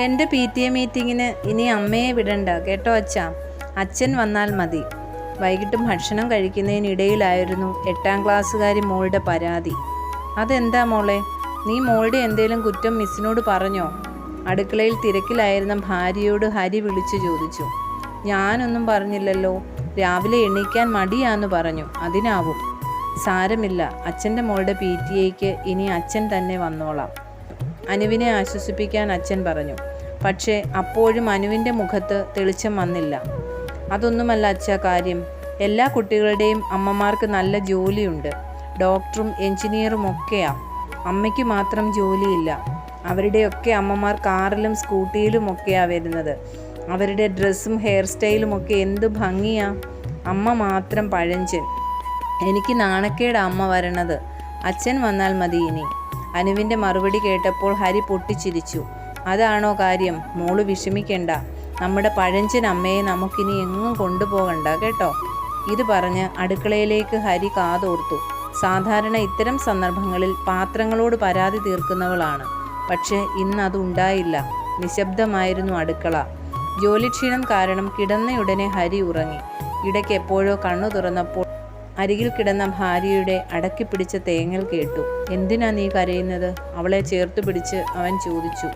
എന്റെ P T A മീറ്റിങ്ങിന് ഇനി അമ്മയെ വിടണ്ട. കേട്ടോ അച്ഛ? അച്ഛൻ വന്നാൽ മതി. വൈകിട്ടും ഭക്ഷണം കഴിക്കുന്നതിനിടയിലായിരുന്നു എട്ടാം ക്ലാസ്സുകാരി മോളുടെ പരാതി. അതെന്താ മോളെ? നീ മോളുടെ എന്തേലും കുറ്റം മിസ്സിനോട് പറഞ്ഞോ? അടുക്കളയിൽ തിരക്കിലായിരുന്ന ഭാര്യയോട് ഹരി വിളിച്ചു ചോദിച്ചു. ഞാനൊന്നും പറഞ്ഞില്ലല്ലോ. രാവിലെ എണീക്കാൻ മടിയാന്ന് പറഞ്ഞു. അതിനാവും. സാരമില്ല. അച്ഛന്റെ മോളുടെ പി ടി എക്ക് ഇനി അച്ഛൻ തന്നെ വന്നോളാം. അനുവിനെ ആശ്വസിപ്പിക്കാൻ അച്ഛൻ പറഞ്ഞു. പക്ഷേ അപ്പോഴും അനുവിന്റെ മുഖത്ത് തെളിച്ചം വന്നില്ല. അതൊന്നുമല്ല അച്ഛ കാര്യം. എല്ലാ കുട്ടികളുടെയും അമ്മമാർക്ക് നല്ല ജോലിയുണ്ട്. ഡോക്ടറും എഞ്ചിനീയറും ഒക്കെയാ. അമ്മയ്ക്ക് മാത്രം ജോലിയില്ല. അവരുടെയൊക്കെ അമ്മമാർ കാറിലും സ്കൂട്ടിയിലും ഒക്കെയാ വരുന്നത്. അവരുടെ ഡ്രസ്സും ഹെയർ സ്റ്റൈലും ഒക്കെ എന്ത് ഭംഗിയാ. അമ്മ മാത്രം പഴഞ്ചൻ. എനിക്ക് നാണക്കേട് അമ്മ വരണത്. അച്ഛൻ വന്നാൽ മതി ഇനി. അനുവിന്റെ മറുപടി കേട്ടപ്പോൾ ഹരി പൊട്ടിച്ചിരിച്ചു. അതാണോ കാര്യം? മോൾ വിഷമിക്കണ്ട. നമ്മുടെ പഴഞ്ചൻ അമ്മയെ നമുക്കിനി എങ്ങും കൊണ്ടുപോകണ്ട കേട്ടോ? ഇത് പറഞ്ഞ് അടുക്കളയിലേക്ക് ഹരി കാതോർത്തു. സാധാരണ ഇത്തരം സന്ദർഭങ്ങളിൽ പാത്രങ്ങളോട് പരാതി തീർക്കുന്നവളാണ്. പക്ഷേ ഇന്ന് അതുണ്ടായില്ല നിശബ്ദമായിരുന്നു അടുക്കള. ജോലിക്ഷീണം കാരണം കിടന്നയുടനെ ഹരി ഉറങ്ങി. ഇടയ്ക്ക് എപ്പോഴോ കണ്ണു തുറന്നപ്പോൾ അരികിൽ കിടന്ന ഭാര്യയുടെ അടക്കി പിടിച്ച തേങ്ങൽ കേട്ടു. എന്തിനാ നീ കരയുന്നത്? അവളെ ചേർത്ത് പിടിച്ച് അവൻ ചോദിച്ചു.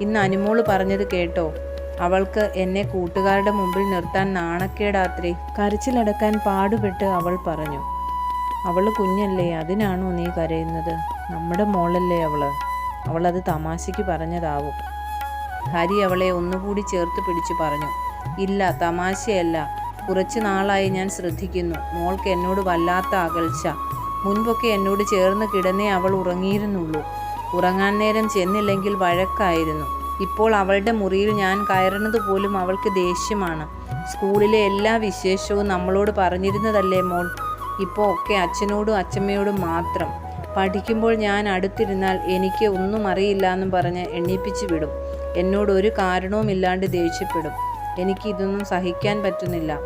ഇന്ന് അനുമോൾ പറഞ്ഞത് കേട്ടോ. അവൾക്ക് എന്നെ കൂട്ടുകാരുടെ മുമ്പിൽ നിർത്താൻ നാണക്കേടാത്രി. കരച്ചിലടക്കാൻ പാടുപെട്ട് അവൾ പറഞ്ഞു. അവൾ കുഞ്ഞല്ലേ അതിനാണോ നീ കരയുന്നത്? നമ്മുടെ മോളല്ലേ അവൾ. അവളത് തമാശയ്ക്ക് പറഞ്ഞതാവും. ഹരി അവളെ ഒന്നുകൂടി ചേർത്ത് പിടിച്ചു പറഞ്ഞു. ഇല്ല തമാശയല്ല. കുറച്ചു നാളായി ഞാൻ ശ്രദ്ധിക്കുന്നു. മോൾക്ക് എന്നോട് വല്ലാത്ത അകൽച്ച. മുൻപൊക്കെ എന്നോട് ചേർന്ന് കിടന്നേ അവൾ ഉറങ്ങിയിരുന്നുള്ളൂ. ഉറങ്ങാൻ നേരം ചെന്നില്ലെങ്കിൽ വഴക്കായിരുന്നു. ഇപ്പോൾ അവളുടെ മുറിയിൽ ഞാൻ കയറുന്നത് പോലും അവൾക്ക് ദേഷ്യമാണ്. സ്കൂളിലെ എല്ലാ വിശേഷവും നമ്മളോട് പറഞ്ഞിരുന്നതല്ലേ മോൾ? ഇപ്പോൾ ഒക്കെ അച്ഛനോടും അച്ഛമ്മയോടും മാത്രം. പഠിക്കുമ്പോൾ ഞാൻ അടുത്തിരുന്നാൽ എനിക്ക് ഒന്നും അറിയില്ല എന്നും പറഞ്ഞ് എണ്ണിപ്പിച്ച് വിടും. എന്നോട് ഒരു കാരണവുമില്ലാണ്ട് ദേഷ്യപ്പെടും. എനിക്ക് ഇതൊന്നും സഹിക്കാൻ പറ്റുന്നില്ല.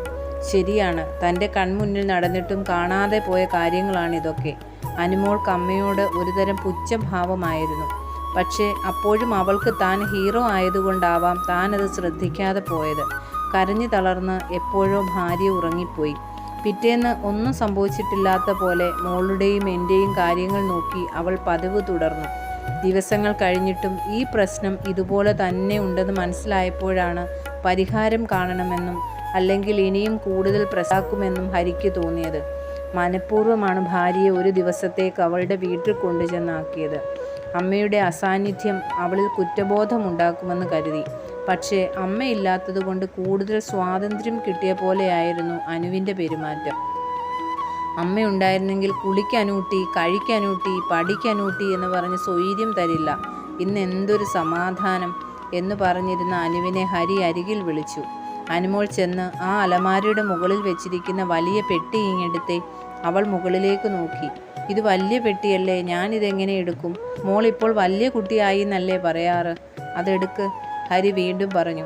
ശരിയാണ് തന്റെ കൺമുന്നിൽ നടന്നിട്ടും കാണാതെ പോയ കാര്യങ്ങളാണിതൊക്കെ. അനുമോൾക്ക് അമ്മയോട് ഒരുതരം പുച്ഛഭാവമായിരുന്നു. പക്ഷേ അപ്പോഴും അവൾക്ക് താൻ ഹീറോ ആയതുകൊണ്ടാവാം താനത് ശ്രദ്ധിക്കാതെ പോയത്. കരഞ്ഞു തളർന്ന് എപ്പോഴോ ഭാര്യ ഉറങ്ങിപ്പോയി. പിറ്റേന്ന് ഒന്നും സംഭവിച്ചിട്ടില്ലാത്ത പോലെ മോളുടെയും എന്റെയും കാര്യങ്ങൾ നോക്കി അവൾ പതിവ് തുടർന്നു. ദിവസങ്ങൾ കഴിഞ്ഞിട്ടും ഈ പ്രശ്നം ഇതുപോലെ തന്നെ ഉണ്ടെന്ന് മനസ്സിലായപ്പോഴാണ് പരിഹാരം കാണണമെന്നും അല്ലെങ്കിൽ ഇനിയും കൂടുതൽ പ്രസാക്കുമെന്നും ഹരിക്ക് തോന്നിയത്. മനഃപൂർവമാണ് ഭാര്യയെ ഒരു ദിവസത്തേക്ക് അവളുടെ വീട്ടിൽ കൊണ്ടുചെന്നാക്കിയത് അമ്മയുടെ അസാന്നിധ്യം അവളിൽ കുറ്റബോധമുണ്ടാക്കുമെന്ന് കരുതി. പക്ഷേ അമ്മയില്ലാത്തതുകൊണ്ട് കൂടുതൽ സ്വാതന്ത്ര്യം കിട്ടിയ പോലെയായിരുന്നു അനുവിന്റെ പെരുമാറ്റം. അമ്മയുണ്ടായിരുന്നെങ്കിൽ കുളിക്കാനൂട്ടി കഴിക്കാനൂട്ടി പഠിക്കാനൂട്ടി എന്ന് പറഞ്ഞ് സ്വൈര്യം തരില്ല. ഇന്ന് എന്തൊരു സമാധാനം എന്ന് പറഞ്ഞിരുന്ന അനുവിനെ ഹരി അരികിൽ വിളിച്ചു. അനുമോൾ ചെന്ന് ആ അലമാരയുടെ മുകളിൽ വെച്ചിരിക്കുന്ന വലിയ പെട്ടി ഇങ്ങെടുത്ത് അവൾ മുകളിലേക്ക് നോക്കി. ഇത് വലിയ പെട്ടിയല്ലേ ഞാനിതെങ്ങനെ എടുക്കും? മോൾ ഇപ്പോൾ വലിയ കുട്ടിയായി എന്നല്ലേ പറയാറ്? അതെടുക്ക് ഹരി വീണ്ടും പറഞ്ഞു.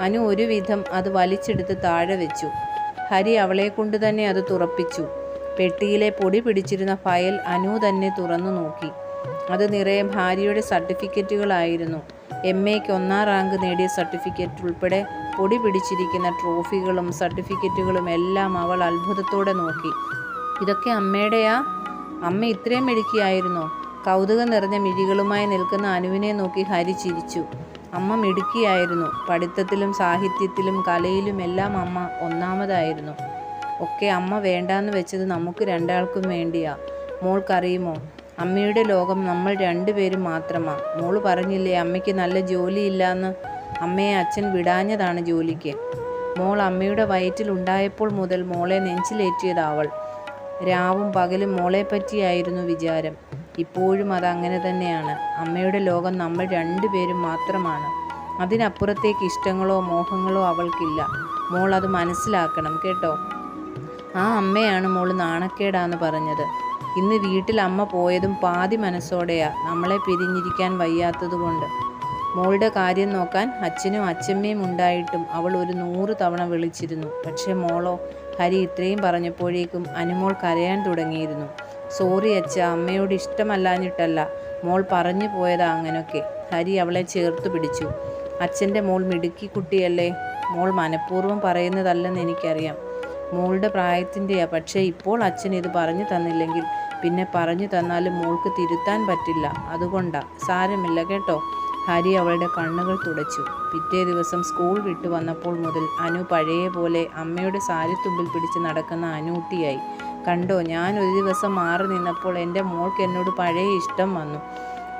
അനു ഒരുവിധം അത് വലിച്ചെടുത്ത് താഴെ വെച്ചു. ഹരി അവളെ കൊണ്ട് തന്നെ അത് തുറപ്പിച്ചു. പെട്ടിയിലെ പൊടി പിടിച്ചിരുന്ന ഫയൽ അനു തന്നെ തുറന്നു നോക്കി. അത് നിറയെ ഭാര്യയുടെ സർട്ടിഫിക്കറ്റുകളായിരുന്നു. എം എക്ക് ഒന്നാം റാങ്ക് നേടിയ സർട്ടിഫിക്കറ്റ് ഉൾപ്പെടെ പൊടി പിടിച്ചിരിക്കുന്ന ട്രോഫികളും സർട്ടിഫിക്കറ്റുകളും എല്ലാം അവൾ അത്ഭുതത്തോടെ നോക്കി. ഇതൊക്കെ അമ്മയുടെയാ? അമ്മ ഇത്രയും മിടുക്കിയായിരുന്നോ? കൗതുകം നിറഞ്ഞ മിഴികളുമായി നിൽക്കുന്ന അനുവിനെ നോക്കി ഹരി ചിരിച്ചു. അമ്മ മിടുക്കിയായിരുന്നു. പഠിത്തത്തിലും സാഹിത്യത്തിലും കലയിലും എല്ലാം അമ്മ ഒന്നാമതായിരുന്നു. ഒക്കെ അമ്മ വേണ്ടാന്ന് വെച്ചത് നമുക്ക് രണ്ടാൾക്കും വേണ്ടിയാ. മോൾക്കറിയുമോ? അമ്മയുടെ ലോകം നമ്മൾ രണ്ടുപേരും മാത്രമാ. മോൾ പറഞ്ഞില്ലേ അമ്മയ്ക്ക് നല്ല ജോലിയില്ലാന്ന്. അമ്മയെ അച്ഛൻ വിടാഞ്ഞതാണ് ജോലിക്ക്. മോൾ അമ്മയുടെ വയറ്റിൽ ഉണ്ടായപ്പോൾ മുതൽ മോളെ നെഞ്ചിലേറ്റിയതാവൾ രാവും പകലും മോളെപ്പറ്റിയായിരുന്നു വിചാരം. ഇപ്പോഴും അത് അങ്ങനെ തന്നെയാണ്. അമ്മയുടെ ലോകം നമ്മൾ രണ്ടുപേരും മാത്രമാണ്. അതിനപ്പുറത്തേക്ക് ഇഷ്ടങ്ങളോ മോഹങ്ങളോ അവൾക്കില്ല. മോൾ അത് മനസ്സിലാക്കണം കേട്ടോ? ആ അമ്മയാണ് മോൾ നാണക്കേടാന്ന് പറഞ്ഞത്. ഇന്ന് വീട്ടിൽ അമ്മ പോയതും പാതി മനസ്സോടെയാ. നമ്മളെ പിരിഞ്ഞിരിക്കാൻ വയ്യാത്തതുകൊണ്ട്. മോളുടെ കാര്യം നോക്കാൻ അച്ഛനും അച്ഛമ്മയും ഉണ്ടായിട്ടും അവൾ ഒരു നൂറ് തവണ വിളിച്ചിരുന്നു. പക്ഷേ മോളോ ഹരി ഇത്രയും പറഞ്ഞപ്പോഴേക്കും അനുമോൾ കരയാൻ തുടങ്ങിയിരുന്നു. സോറി അച്ഛ അമ്മയോട് ഇഷ്ടമല്ലാഞ്ഞിട്ടല്ല. മോൾ പറഞ്ഞു പോയതാ അങ്ങനൊക്കെ. ഹരി അവളെ ചേർത്ത് പിടിച്ചു. അച്ഛന്റെ മോൾ മിടുക്കി കുട്ടിയല്ലേ? മോൾ മനഃപൂർവം പറയുന്നതല്ലെന്ന് എനിക്കറിയാം. മോളുടെ പ്രായത്തിന്റെയാ പക്ഷേ ഇപ്പോൾ അച്ഛൻ ഇത് പറഞ്ഞു തന്നില്ലെങ്കിൽ പിന്നെ പറഞ്ഞു തന്നാലും മോൾക്ക് തിരുത്താൻ പറ്റില്ല. അതുകൊണ്ടാ. സാരമില്ല കേട്ടോ. ഹരി അവളുടെ കണ്ണുകൾ തുടച്ചു. പിറ്റേ ദിവസം സ്കൂൾ വിട്ടു വന്നപ്പോൾ മുതൽ അനു പഴയ പോലെ അമ്മയുടെ സാരിത്തുമ്പിൽ പിടിച്ച് നടക്കുന്ന അനൂട്ടിയായി കണ്ടോ ഞാൻ ഒരു ദിവസം മാറി നിന്നപ്പോൾ എന്റെ മോൾക്ക് എന്നോട് പഴയ ഇഷ്ടം വന്നു.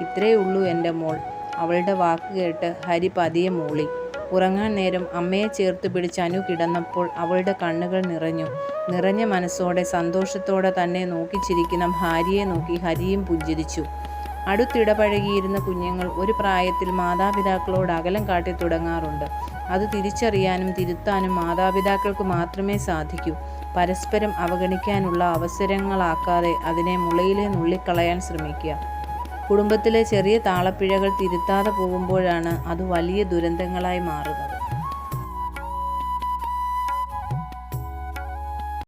ഇത്രയേ ഉള്ളൂ എന്റെ മോൾ. അവളുടെ വാക്ക് കേട്ട് ഹരി പതിയെ മൂളി. ഉറങ്ങാൻ നേരം അമ്മയെ ചേർത്ത് പിടിച്ച് അനു കിടന്നപ്പോൾ അവളുടെ കണ്ണുകൾ നിറഞ്ഞു. നിറഞ്ഞ മനസ്സോടെ സന്തോഷത്തോടെ തന്നെ നോക്കിച്ചിരിക്കുന്ന ഭാര്യയെ നോക്കി ഹരിയും പുഞ്ചിരിച്ചു. അടുത്തിടപഴകിയിരുന്ന കുഞ്ഞുങ്ങൾ ഒരു പ്രായത്തിൽ മാതാപിതാക്കളോട് അകലം കാട്ടി തുടങ്ങാറുണ്ട്. അത് തിരിച്ചറിയാനും തിരുത്താനും മാതാപിതാക്കൾക്ക് മാത്രമേ സാധിക്കൂ. പരസ്പരം അവഗണിക്കാനുള്ള അവസരങ്ങളാക്കാതെ അതിനെ മുളയിലെ നുള്ളിക്കളയാൻ ശ്രമിക്കുക. കുടുംബത്തിലെ ചെറിയ താളപ്പിഴകൾ തിരുത്താതെ പോകുമ്പോഴാണ് അത് വലിയ ദുരന്തങ്ങളായി മാറുന്നത്.